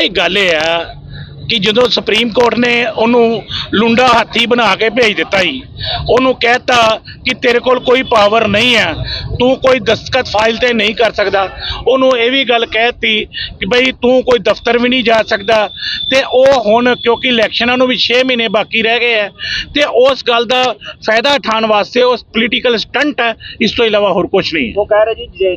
ਬਈ ਗੱਲ ਇਹ ਆ ਕਿ ਜਦੋਂ ਸੁਪਰੀਮ ਕੋਰਟ ਨੇ ਉਹਨੂੰ ਲੁੰਡਾ ਹਾਥੀ ਬਣਾ ਕੇ ਭੇਜ ਦਿੱਤਾ ਹੀ ਉਹਨੂੰ ਕਹਿਤਾ ਕਿ ਤੇਰੇ ਕੋਲ ਕੋਈ ਪਾਵਰ ਨਹੀਂ ਹੈ, ਤੂੰ ਕੋਈ ਦਸਤਖਤ ਫਾਈਲ ਤੇ ਨਹੀਂ ਕਰ ਸਕਦਾ। ਉਹਨੂੰ ਇਹ ਵੀ ਗੱਲ ਕਹਿਤੀ ਕਿ ਬਈ ਤੂੰ ਕੋਈ ਦਫ਼ਤਰ ਵੀ ਨਹੀਂ ਜਾ ਸਕਦਾ। ਤੇ ਉਹ ਹੁਣ ਕਿਉਂਕਿ ਇਲੈਕਸ਼ਨਾਂ ਨੂੰ ਵੀ 6 ਮਹੀਨੇ ਬਾਕੀ ਰਹਿ ਗਏ ਹੈ ਤੇ ਉਸ ਗੱਲ ਦਾ ਫਾਇਦਾ ਉਠਾਉਣ ਵਾਸਤੇ ਉਸ ਪੋਲੀਟੀਕਲ ਸਟੰਟ ਹੈ, ਇਸ ਤੋਂ ਇਲਾਵਾ ਹੋਰ ਕੁਝ ਨਹੀਂ ਹੈ। ਉਹ ਕਹਿ ਰਹੇ ਜੀ, ਜੇ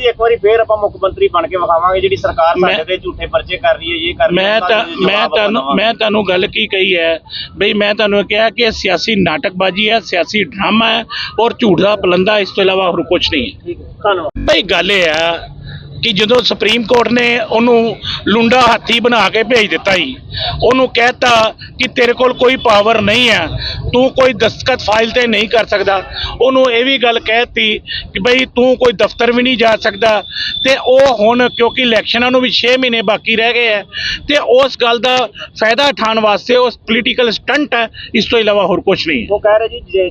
ਜੀ ਇੱਕ ਵਾਰੀ ਫੇਰ ਆਪਾਂ ਮੁੱਖ ਮੰਤਰੀ ਬਣ ਕੇ ਵਿਖਾਵਾਂਗੇ ਜਿਹੜੀ ਸਰਕਾਰ ਸਾਡੇ ਤੇ ਝੂਠੇ ਪਰਚੇ ਕਰ ਰਹੀ ਹੈ ਇਹ ਕਰ ਰਹੀ ਹੈ ਮੈਂ ਤਾਂ ਮੈਂ ਤੁਹਾਨੂੰ। ਮੈਂ ਤੁਹਾਨੂੰ ਗੱਲ ਕੀ ਕਹੀ ਹੈ? ਬਈ ਮੈਂ ਤੁਹਾਨੂੰ ਕਿਹਾ ਕਿ ਸਿਆਸੀ ਨਾਟਕਬਾਜ਼ੀ ਹੈ ਸਿਆਸੀ ਡਰਾਮਾ ਹੈ ਔਰ ਝੂਠ ਦਾ ਪਲੰਦਾ ਇਸ ਤੋਂ ਇਲਾਵਾ ਹੋਰ ਕੁਝ ਨਹੀਂ ਹੈ। ਠੀਕ ਹੈ ਧੰਨਵਾਦ। ਬਈ ਗੱਲ ਇਹ ਆ ਕਿ ਜਦੋਂ ਸੁਪਰੀਮ ਕੋਰਟ ਨੇ ਉਹਨੂੰ ਲੁੰਡਾ ਹਾਥੀ ਬਣਾ ਕੇ ਭੇਜ ਦਿੱਤਾ ਹੀ ਉਹਨੂੰ ਕਹਿਤਾ ਕਿ ਤੇਰੇ ਕੋਲ ਕੋਈ ਪਾਵਰ ਨਹੀਂ ਹੈ, ਤੂੰ ਕੋਈ ਦਸਤਖਤ ਫਾਈਲ ਤੇ ਨਹੀਂ ਕਰ ਸਕਦਾ। ਉਹਨੂੰ ਇਹ ਵੀ ਗੱਲ ਕਹਿਤੀ ਕਿ ਬਈ ਤੂੰ ਕੋਈ ਦਫ਼ਤਰ ਵੀ ਨਹੀਂ ਜਾ ਸਕਦਾ। ਤੇ ਉਹ ਹੁਣ ਕਿਉਂਕਿ ਇਲੈਕਸ਼ਨਾਂ ਨੂੰ ਵੀ 6 ਮਹੀਨੇ ਬਾਕੀ ਰਹਿ ਗਏ ਹੈ ਤੇ ਉਸ ਗੱਲ ਦਾ ਫਾਇਦਾ ਉਠਾਉਣ ਵਾਸਤੇ ਉਸ ਪੋਲੀਟੀਕਲ ਸਟੰਟ ਹੈ, ਇਸ ਤੋਂ ਇਲਾਵਾ ਹੋਰ ਕੁਝ ਨਹੀਂ ਉਹ ਕਹਿ ਰਹੇ ਜੀ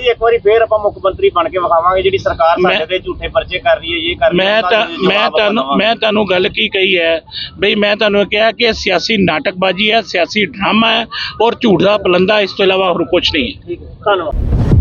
ਜੀ ਇੱਕ ਵਾਰੀ ਫੇਰ ਆਪਾਂ ਮੁੱਖ ਮੰਤਰੀ ਬਣ ਕੇ ਵਿਖਾਵਾਂਗੇ ਜਿਹੜੀ ਸਰਕਾਰ ਸਾਡੇ ਤੇ ਝੂਠੇ ਪਰਚੇ ਕਰ ਰਹੀ ਹੈ ਇਹ ਕਰ ਰਹੀ ਹੈ ਮੈਂ ਤਾਂ ਮੈਂ ਤੁਹਾਨੂੰ। ਮੈਂ ਤੁਹਾਨੂੰ ਗੱਲ ਕੀ ਕਹੀ ਹੈ? ਬਈ ਮੈਂ ਤੁਹਾਨੂੰ ਕਿਹਾ ਕਿ ਸਿਆਸੀ ਨਾਟਕਬਾਜ਼ੀ ਹੈ ਸਿਆਸੀ ਡਰਾਮਾ ਹੈ ਔਰ ਝੂਠ ਦਾ ਪਲੰਦਾ ਇਸ ਤੋਂ ਇਲਾਵਾ ਹੋਰ ਕੁਝ ਨਹੀਂ ਹੈ। ਠੀਕ ਹੈ ਧੰਨਵਾਦ।